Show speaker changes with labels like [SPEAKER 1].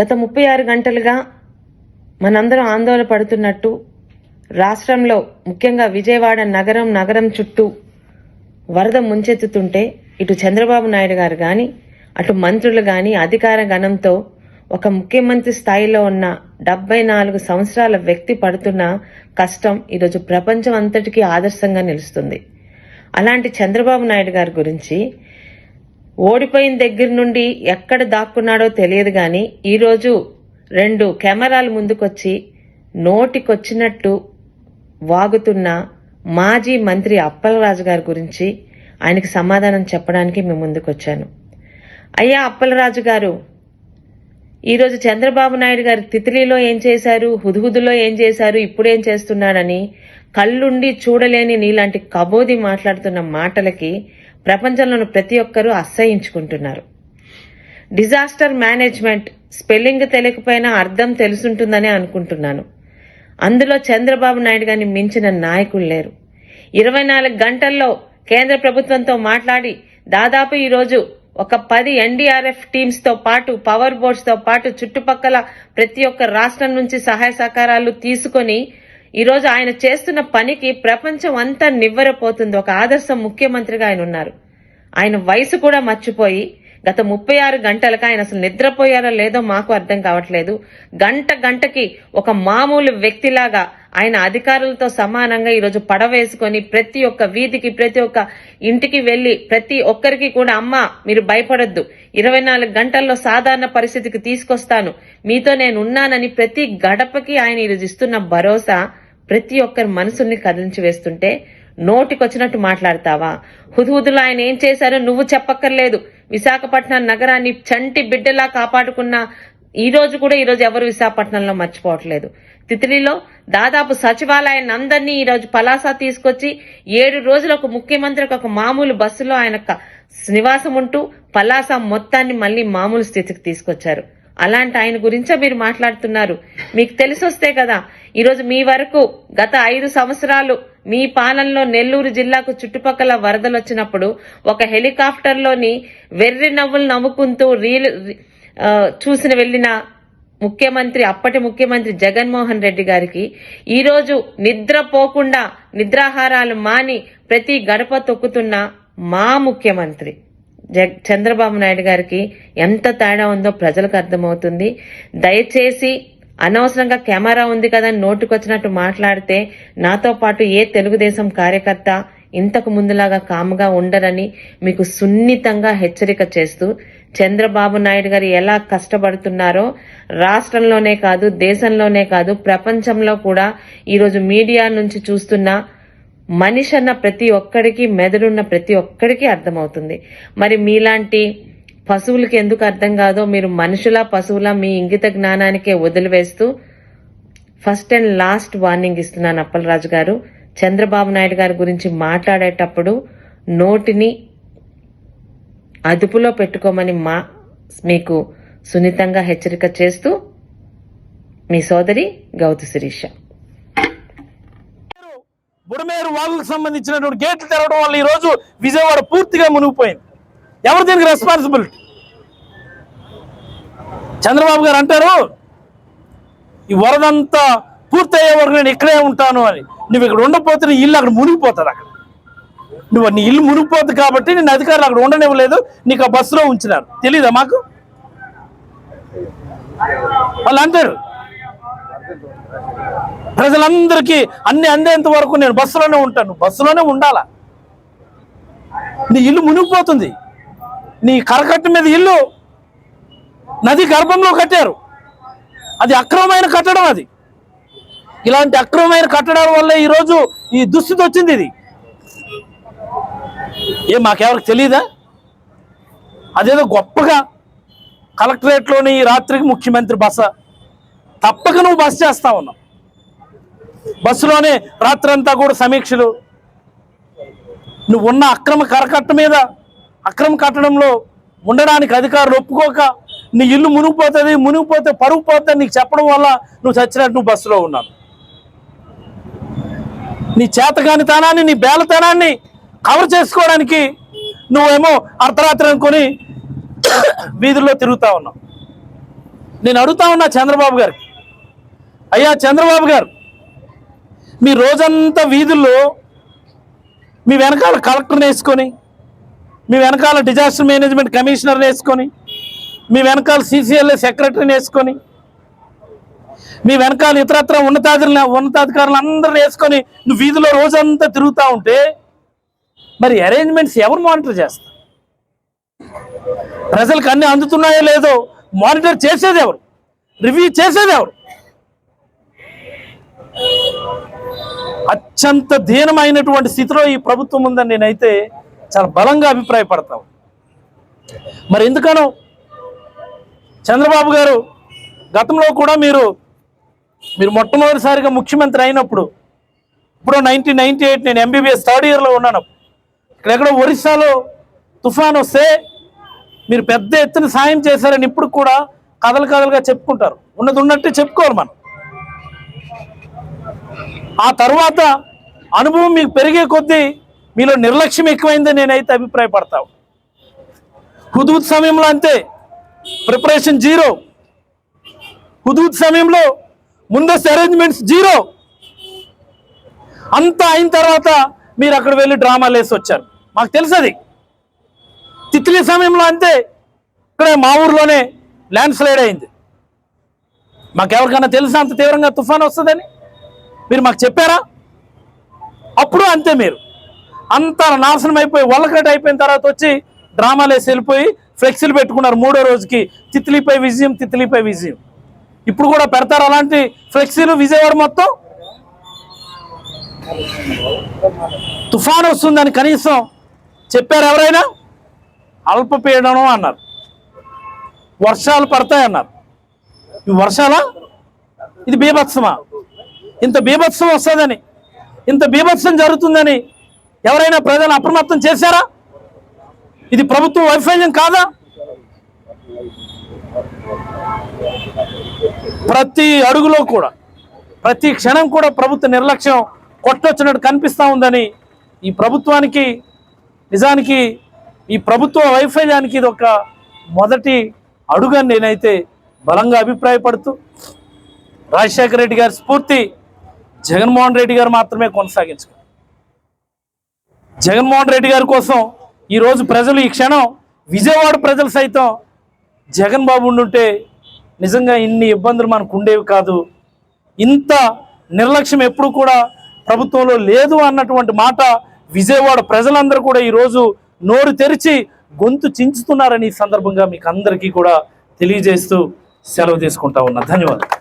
[SPEAKER 1] గత ముప్పై ఆరు గంటలుగా మనందరం ఆందోళన పడుతున్నట్టు రాష్ట్రంలో ముఖ్యంగా విజయవాడ నగరం నగరం చుట్టూ వరద ముంచెత్తుతుంటే ఇటు చంద్రబాబు నాయుడు గారు కానీ అటు మంత్రులు కానీ అధికార గణంతో ఒక ముఖ్యమంత్రి స్థాయిలో ఉన్న డెబ్బై నాలుగు సంవత్సరాల వ్యక్తి పడుతున్న కష్టం ఈరోజు ప్రపంచం అంతటికీ ఆదర్శంగా నిలుస్తుంది. అలాంటి చంద్రబాబు నాయుడు గారి గురించి ఓడిపోయిన దగ్గర నుండి ఎక్కడ దాక్కున్నాడో తెలియదు కానీ ఈరోజు రెండు కెమెరాలు ముందుకొచ్చి నోటికొచ్చినట్టు వాగుతున్న మాజీ మంత్రి అప్పలరాజు గారి గురించి ఆయనకి సమాధానం చెప్పడానికి మేము ముందుకొచ్చాను. అయ్యా అప్పలరాజు గారు ఈరోజు చంద్రబాబు నాయుడు గారు తిత్లీలో ఏం చేశారు హుదుహుదులో ఏం చేశారు ఇప్పుడేం చేస్తున్నాడని కళ్ళుండి చూడలేని నీలాంటి కబోది మాట్లాడుతున్న మాటలకి ప్రపంచంలోని ప్రతి ఒక్కరూ అసహించుకుంటున్నారు. డిజాస్టర్ మేనేజ్మెంట్ స్పెల్లింగ్ తెలియకపోయినా అర్థం తెలుసుంటుందని అనుకుంటున్నాను. అందులో చంద్రబాబు నాయుడు గారిని మించిన నాయకులు లేరు. ఇరవై నాలుగు గంటల్లో కేంద్ర ప్రభుత్వంతో మాట్లాడి దాదాపు ఈరోజు ఒక పది ఎన్డీఆర్ఎఫ్ టీమ్స్తో పాటు పవర్ బోర్డ్స్తో పాటు చుట్టుపక్కల ప్రతి ఒక్క రాష్ట్రం నుంచి సహాయ సహకారాలు తీసుకొని ఈరోజు ఆయన చేస్తున్న పనికి ప్రపంచం అంతా నివ్వరపోతుంది. ఒక ఆదర్శ ముఖ్యమంత్రిగా ఆయన ఉన్నారు. ఆయన వయసు కూడా మర్చిపోయి గత ముప్పై ఆరు గంటలకు ఆయన అసలు నిద్రపోయారో లేదో మాకు అర్థం కావట్లేదు. గంట గంటకి ఒక మామూలు వ్యక్తిలాగా ఆయన అధికారులతో సమానంగా ఈరోజు పడవేసుకొని ప్రతి ఒక్క వీధికి ప్రతి ఒక్క ఇంటికి వెళ్ళి ప్రతి ఒక్కరికి కూడా అమ్మ మీరు భయపడొద్దు. ఇరవై నాలుగు గంటల్లో సాధారణ పరిస్థితికి తీసుకొస్తాను. మీతో నేను ఉన్నానని ప్రతి గడపకి ఆయన ఈరోజు ఇస్తున్న భరోసా ప్రతి ఒక్కరి మనసుల్ని కదిలించి వేస్తుంటే నోటికొచ్చినట్టు మాట్లాడతావా? హుదుహుదులు ఆయన ఏం చేశారో నువ్వు చెప్పక్కర్లేదు. విశాఖపట్నం నగరాన్ని చంటి బిడ్డలా కాపాడుకున్న ఈ రోజు కూడా ఈ రోజు ఎవరు విశాఖపట్నంలో మర్చిపోవట్లేదు. తిత్లీలో దాదాపు సచివాలయాన్ని అందరినీ ఈరోజు పలాసా పలాస తీసుకొచ్చి ఏడు రోజులు ఒక ముఖ్యమంత్రికి ఒక మామూలు బస్సులో ఆయన క- నివాసం ఉంటూ పలాస మొత్తాన్ని మళ్ళీ మామూలు స్థితికి తీసుకొచ్చారు. అలాంటి ఆయన గురించే మీరు మాట్లాడుతున్నారు. మీకు తెలిసొస్తే కదా ఈరోజు మీ వరకు గత ఐదు సంవత్సరాలు మీ పాలనలో నెల్లూరు జిల్లాకు చుట్టుపక్కల వరదలు వచ్చినప్పుడు ఒక హెలికాప్టర్లోని వెర్రి నవ్వులు నవ్వుకుంటూ రీలు చూసిన వెళ్ళిన ముఖ్యమంత్రి అప్పటి ముఖ్యమంత్రి జగన్మోహన్ రెడ్డి గారికి ఈరోజు నిద్రపోకుండా నిద్రాహారాలు మాని ప్రతి గడప తొక్కుతున్న మా ముఖ్యమంత్రి జగ్ చంద్రబాబు నాయుడు గారికి ఎంత తేడా ఉందో ప్రజలకు అర్థమవుతుంది. దయచేసి అనవసరంగా కెమెరా ఉంది కదా అని నోటుకొచ్చినట్టు మాట్లాడితే నాతో పాటు ఏ తెలుగుదేశం కార్యకర్త ఇంతకు ముందులాగా కాముగా ఉండరని మీకు సున్నితంగా హెచ్చరిక చేస్తూ చంద్రబాబు నాయుడు గారు ఎలా కష్టపడుతున్నారో రాష్ట్రంలోనే కాదు దేశంలోనే కాదు ప్రపంచంలో కూడా ఈరోజు మీడియా నుంచి చూస్తున్న మనిషి అన్న ప్రతి ఒక్కడికి మెదడున్న ప్రతి ఒక్కడికి అర్థమవుతుంది. మరి మీలాంటి పశువులకి ఎందుకు అర్థం కాదో మీరు మనుషుల పశువుల మీ ఇంగిత జ్ఞానానికే వదిలివేస్తూ ఫస్ట్ అండ్ లాస్ట్ వార్నింగ్ ఇస్తున్నాను అప్పలరాజు గారు. చంద్రబాబు నాయుడు గారి గురించి మాట్లాడేటప్పుడు నోటిని అదుపులో పెట్టుకోమని మా మీకు సున్నితంగా హెచ్చరిక చేస్తూ మీ సోదరి గౌతు శిరీష.
[SPEAKER 2] బుడమేరు వాళ్ళకు సంబంధించినటువంటి గేట్లు తెరవడం వల్ల ఈ రోజు విజయవాడ పూర్తిగా మునిగిపోయింది. ఎవరు దీనికి రెస్పాన్సిబిలిటీ చంద్రబాబు గారు అంటారు ఈ వరదంతా పూర్తయ్యే వరకు నేను ఇక్కడే ఉంటాను అని. నువ్వు ఇక్కడ ఉండకపోతే నీ ఇల్లు అక్కడ మునిగిపోతుంది అక్కడ. నువ్వు నీ ఇల్లు మునిగిపోతుంది కాబట్టి నేను అధికారులు అక్కడ ఉండనివ్వలేదు. నీకు ఆ బస్సులో ఉంచినారు తెలీదా మాకు? వాళ్ళు అంటారు ప్రజలందరికీ అన్ని అందేంత వరకు నేను బస్సులోనే ఉంటాను. బస్సులోనే ఉండాలా? నీ ఇల్లు మునిగిపోతుంది. నీ కరకట్ట మీద ఇల్లు నది గర్భంలో కట్టారు. అది అక్రమమైన కట్టడం అది. ఇలాంటి అక్రమమైన కట్టడాల వల్ల ఈరోజు ఈ దుస్థితి వచ్చింది ఇది. ఏం మాకెవరికి తెలియదా అదేదో గొప్పగా కలెక్టరేట్లోని ఈ రాత్రికి ముఖ్యమంత్రి బస. తప్పక నువ్వు బస్ చేస్తా ఉన్నావు. బస్సులోనే రాత్రంతా కూడా సమీక్షలు. నువ్వు ఉన్న అక్రమ కరకట్ట మీద అక్రమ కట్టడంలో ఉండడానికి అధికారులు ఒప్పుకోక నీ ఇల్లు మునిగిపోతుంది మునిగిపోతే పరుగు పోతుంది నీకు చెప్పడం వల్ల నువ్వు చచ్చినట్టు నువ్వు బస్సులో ఉన్నావు. నీ చేతగానితనాన్ని నీ బేలతనాన్ని కవర్ చేసుకోవడానికి నువ్వేమో అర్ధరాత్రి అనుకొని వీధుల్లో తిరుగుతూ ఉన్నావు. నేను అడుగుతా ఉన్నా చంద్రబాబు గారికి. అయ్యా చంద్రబాబు గారు మీ రోజంతా వీధుల్లో మీ వెనకాల కలెక్టర్ని వేసుకొని మీ వెనకాల డిజాస్టర్ మేనేజ్మెంట్ కమిషనర్ని వేసుకొని మీ వెనకాల సీసీఎల్ఏ సెక్రటరీని వేసుకొని మీ వెనకాల ఇతరత్ర ఉన్నతాధికారులు ఉన్నతాధికారులు అందరిని వేసుకొని నువ్వు వీధిలో రోజంతా తిరుగుతూ ఉంటే మరి అరేంజ్మెంట్స్ ఎవరు మానిటర్ చేస్తారు? ప్రజలకు అన్ని అందుతున్నాయో లేదో మానిటర్ చేసేది ఎవరు? రివ్యూ చేసేది ఎవరు? అత్యంత దీనమైనటువంటి స్థితిలో ఈ ప్రభుత్వం ఉందని నేనైతే చాలా బలంగా అభిప్రాయపడతాను మరి ఎందుకనో చంద్రబాబు గారు గతంలో కూడా మీరు మీరు మొట్టమొదటిసారిగా ముఖ్యమంత్రి అయినప్పుడు ఇప్పుడు నైన్టీన్ నైన్టీ ఎయిట్ నేను ఎంబీబీఎస్ థర్డ్ ఇయర్లో ఉన్నాను. ఇక్కడెక్కడో ఒరిస్సాలో తుఫాన్ వస్తే మీరు పెద్ద ఎత్తున సాయం చేశారని ఇప్పుడు కూడా కథలు కథలుగా చెప్పుకుంటారు. ఉన్నది ఉన్నట్టే చెప్పుకోవాలి మనం. ఆ తర్వాత అనుభవం మీకు పెరిగే కొద్దీ మీలో నిర్లక్ష్యం ఎక్కువైందని నేనైతే అభిప్రాయపడతాను హుదూద్ సమయంలో అంతే. Preparation zero. హుదూద్ సమయంలో ముందస్తు అరేంజ్మెంట్స్ జీరో అంతా అయిన తర్వాత మీరు అక్కడ వెళ్ళి డ్రామాలు వేసి వచ్చారు. మాకు తెలుసు అది తిత్లీ సమయంలో అంతే. ఇక్కడ మా ఊర్లోనే ల్యాండ్ స్లైడ్ అయింది మాకెవరికైనా తెలుసా అంత తీవ్రంగా తుఫాన్ వస్తుందని? మీరు మాకు చెప్పారా? అప్పుడు అంతే మీరు. అంత నాశనం అయిపోయి వల్లకట్ అయిపోయిన తర్వాత వచ్చి డ్రామాలు వేసి వెళ్ళిపోయి ఫ్లెక్సీలు పెట్టుకున్నారు మూడో రోజుకి. తిత్లీపై విజయం తిత్లీపై విజయం. ఇప్పుడు కూడా పెడతారు అలాంటి ఫ్లెక్సీలు విజయవాడ మొత్తం? తుఫాన్ వస్తుందని కనీసం చెప్పారు ఎవరైనా? అల్పపీడనం అన్నారు. వర్షాలు పడతాయన్నారు ఈ వర్షాలా? ఇది బీభత్సమా? ఇంత బీభత్సం వస్తుందని ఇంత బీభత్సం జరుగుతుందని ఎవరైనా ప్రజలు అప్రమత్తం చేశారా? ఇది ప్రభుత్వం వైఫల్యం కాదా? ప్రతి అడుగులో కూడా ప్రతి క్షణం కూడా ప్రభుత్వ నిర్లక్ష్యం కొట్టొచ్చినట్టు కనిపిస్తూ ఉందని ఈ ప్రభుత్వానికి నిజానికి ఈ ప్రభుత్వ వైఫల్యానికి ఇది ఒక మొదటి అడుగని నేనైతే బలంగా అభిప్రాయపడుతూ రాజశేఖర రెడ్డి గారి స్ఫూర్తి జగన్మోహన్ రెడ్డి గారు మాత్రమే కొనసాగించుకో జగన్మోహన్ రెడ్డి గారి కోసం ఈరోజు ప్రజలు ఈ క్షణం విజయవాడ ప్రజలు సైతం జగన్ బాబు ఉండుంటే నిజంగా ఇన్ని ఇబ్బందులు మనకు ఉండేవి కాదు. ఇంత నిర్లక్ష్యం ఎప్పుడు కూడా ప్రభుత్వంలో లేదు అన్నటువంటి మాట విజయవాడ ప్రజలందరూ కూడా ఈరోజు నోరు తెరిచి గొంతు చించుతున్నారని ఈ సందర్భంగా మీకు అందరికీ కూడా తెలియజేస్తూ సెలవు తీసుకుంటా ఉన్నా. ధన్యవాదాలు.